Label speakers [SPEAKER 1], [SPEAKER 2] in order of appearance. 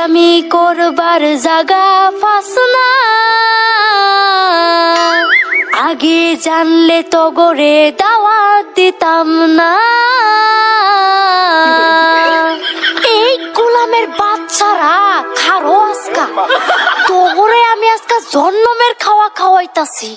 [SPEAKER 1] ফাইজলামি করবার জাগা ফাস না। আগে জানলে তো গরে দাওয়াত দিতাম না। এই গোলামের বাচ্চারা খারো আজকা? তোরে আমি আজকা জন্মের খাওয়া খাওয়াইতাছি।